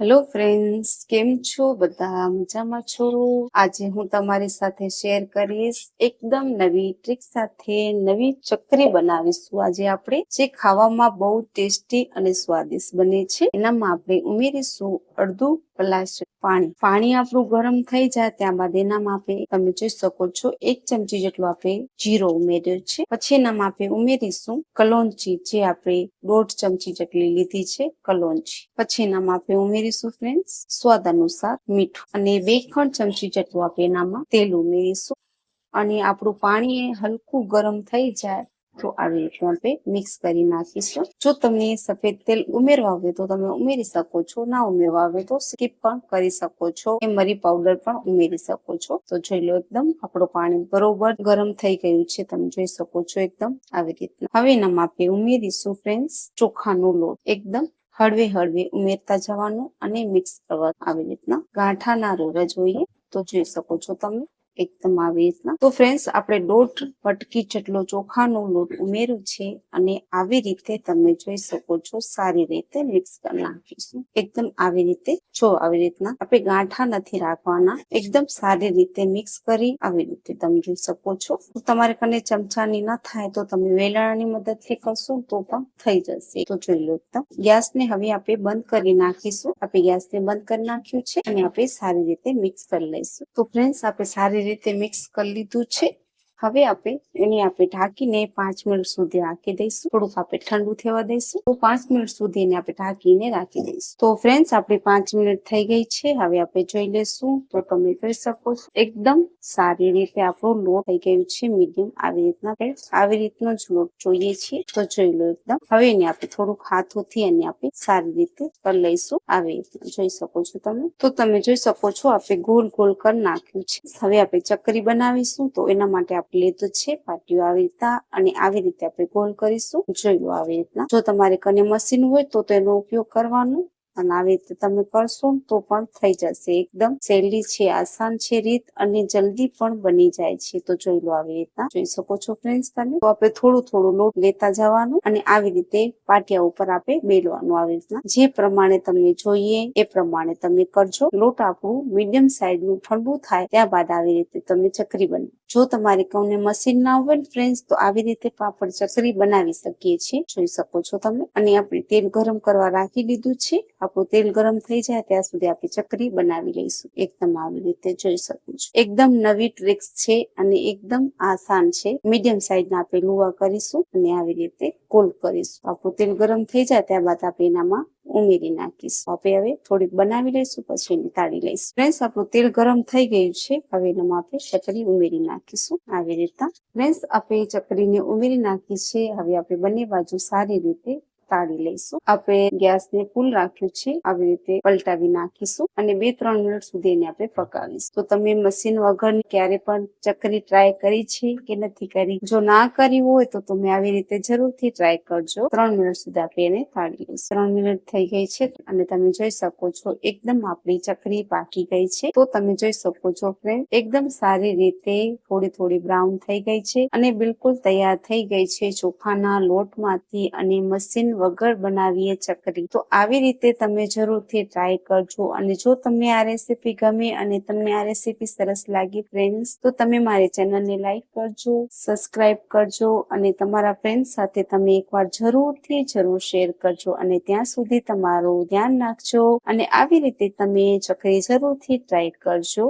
Hello friends કેમ છો? બધા મજામાં છો? આજે હું તમારી સાથે શેર કરીશ એકદમ નવી ટ્રીક સાથે નવી ચકરી બનાવીશું. આજે આપણે જે ખાવામાં બહુ ટેસ્ટી અને સ્વાદિષ્ટ બને છે, એનામાં આપણે ઉમેરીશું અડધું ગ્લાસ પાણી. પાણી આપણું ગરમ થઈ જાય ત્યાં બાદ એના માપે તમે જોઈ શકો છો, એક ચમચી જેટલું આપણે જીરો ઉમેર્યો છે. પછી એના માપે ઉમેરીશું કલોંચી, જે આપણે દોઢ ચમચી જેટલી લીધી છે, કલોંચી. પછી એના માપે ઉમેરીશું ફ્રેન્ડ્સ, સ્વાદ અનુસાર મીઠું. અને બે ખંડ ચમચી જેટલું આપણે એનામાં તેલ ઉમેરીશું. અને આપણું પાણી હલકું ગરમ થઈ જાય તો આવી રીતે આપણે મિક્સ કરી નાખીશું. જો તમને સફેદ તેલ ઉમેરવા હોય તો તમે ઉમેરી શકો છો, ના ઉમેરવા હોય તો સ્કીપ પણ કરી શકો છો એ મરી પાવડર પણ ઉમેરી શકો છો. તો જોઈ લો એકદમ આપણું પાણી બરોબર ગરમ થઈ ગયું છે, તમે જોઈ શકો છો એકદમ આવી રીતના. હવે એનામાં આપણે ઉમેરીશું ફ્રેન્ડ્સ ચોખાનો લોટ. એકદમ હળવે હળવે ઉમેરતા જવાનું અને મિક્સ કરવા. આવી રીતના ગાંઠા ના રહેવા જોઈએ તો જોઈ શકો છો તમે. એકદમ આવી રીતના. તો ફ્રેન્ડ્સ આપણે દોઢ વટકી જેટલો ચોખાનો લોટ ઉમેર્યો છે અને આવી રીતે તમે જોઈ શકો છો સારી રીતે મિક્સ કરી નાખીશું. એકદમ આવી રીતે. જો આવી રીતના આપણે ગાંઠા નથી રાખવાના, એકદમ સારી રીતે મિક્સ કરી આવી રીતે તમે જોઈ શકો છો. તમારે કને ચમચાની ના થાય તો તમે વેલણાની મદદથી કરશો, તો પણ થઈ જશે. તો જોઈ લો એકદમ. ગેસને હવે આપણે બંધ કરી નાખીશું. આપણે ગેસને બંધ કરી નાખ્યું છે અને આપણે સારી રીતે મિક્સ કરી લઈશું. તો ફ્રેન્ડ્સ આપણે સારી રીતે મિક્સ કરી લીધું છે. હવે આપણે એને આપણે ઢાંકીને પાંચ મિનિટ સુધી રાખી દઈશું. થોડુંક આપણે ઠંડુ થવા દઈશું. તો પાંચ મિનિટ સુધી એને આપણે ઢાંકીને રાખી દઈશું. તો ફ્રેન્ડ્સ આપણી પાંચ મિનિટ થઈ ગઈ છે. હવે આપણે જોઈ લેશું તો તમે જોઈ શકો છો. એકદમ સારી રીતે આપણો લોટ થઈ ગયું છે. મીડિયમ આવી રીતના friends, આવી રીતનો જ લોટ જોઈએ છીએ. તો જોઈ લો એકદમ. હવે એને આપણે થોડુંક હાથોથી એને આપણે સારી રીતે કરી લઈશું. આવી રીતના જોઈ શકો છો તમે. તો તમે જોઈ શકો છો આપણે ગોલ ગોલ કરી નાખ્યું છે. હવે આપણે ચકરી બનાવીશું તો એના માટે આપણે તો છે પાટીઓ આવી રીતના અને આવી રીતે આપણે ગોલ કરીશું. જોઈ લો આવી રીતના. જો તમારે કને મશીન હોય તો તેનો ઉપયોગ કરવાનો. અને આવી રીતે તમે કરશો તો પણ થઈ જશે. એકદમ સહેલી છે, આસાન છે, રીત અને જલ્દી પણ બની જાય છે. તો જોઈ લો આવી રીતના. જોઈ શકો છો ફ્રેન્ડ્સ તમે? તો આપણે થોડું થોડું લોટ લેતા જવાનું અને આવી રીતે પાટિયા ઉપર આપણે બેલવાનું આવી રીતના. જે પ્રમાણે તમને જોઈએ એ પ્રમાણે તમે કરજો. લોટ આપણું મીડિયમ સાઈઝનું ઠંડુ થાય ત્યારબાદ આવી રીતે તમે ચકરી બનાવો જો તમારે કઉને મશીન ના હોય ને ફ્રેન્ડ્સ તો આવી રીતે પાપડ ચકરી બનાવી શકીએ છીએ. જોઈ શકો છો તમે? અને આપણે તેલ ગરમ કરવા રાખી દીધું છે. આપણું તેલ ગરમ થઈ જાય ત્યાં સુધી આપણે ચકરી બનાવી લઈશું. એકદમ આવી રીતે જોઈ શકું છું. એકદમ નવી ટ્રિક્સ છે અને એકદમ આસાન છે. મીડિયમ સાઈઝ ના આપણે લુવા કરીશું અને આવી રીતે કોલ કરીશું. આપણું તેલ ગરમ થઈ જાય ત્યારબાદ આપણે એનામાં ઉમેરી નાખીશું. આપણે હવે થોડીક બનાવી લઈશું, પછી એને તાળી લઈશું. ફ્રેન્ડ્સ, આપણું તેલ ગરમ થઈ ગયું છે. હવે એનામાં આપણે ચકરી ઉમેરી નાખીશું. આવી રીતના ફ્રેન્ડ્સ, આપણે ચકરીને ઉમેરી નાખી છે. હવે આપણે બંને બાજુ સારી રીતે તાળી લઈશું. આપણે ગેસને ફૂલ રાખ્યું છે. આવી રીતે પલટાવી નાખીશું અને બે ત્રણ મિનિટ સુધી એને આપણે પકાવીશું. તો તમે મશીન વગર ક્યારે પણ ચકરી ટ્રાય કરી છે કે નથી કરી? જો ના કરી હોય તો તમે આવી રીતે જરૂરથી ટ્રાય કરજો. ત્રણ મિનિટ સુધી આપણે એને તાળી લઈશું. ત્રણ મિનિટ થઈ ગઈ છે અને તમે જોઈ શકો છો એકદમ આપણી ચકરી પાકી ગઈ છે. તો તમે જોઈ શકો છો ફ્રેન્ડ, એકદમ સારી રીતે થોડી થોડી બ્રાઉન થઈ ગઈ છે અને બિલકુલ તૈયાર થઈ ગઈ છે ચોખાના લોટમાંથી અને મશીન વગર બનાવીએ ચકરી. તો આવી રીતે તમે જરૂરથી ટ્રાય કરજો. અને જો તમને આ રેસીપી ગમે અને તમને આ રેસીપી સરસ લાગી ફ્રેન્ડ્સ તો તમે મારી ચેનલને લાઈક કરજો સબસ્ક્રાઈબ કરજો અને તમારા ફ્રેન્ડ સાથે તમે એકવાર જરૂરથી જરૂર શેર કરજો. અને ત્યાં સુધી તમારું ધ્યાન રાખજો અને આવી રીતે તમે ચકરી જરૂરથી ટ્રાય કરજો.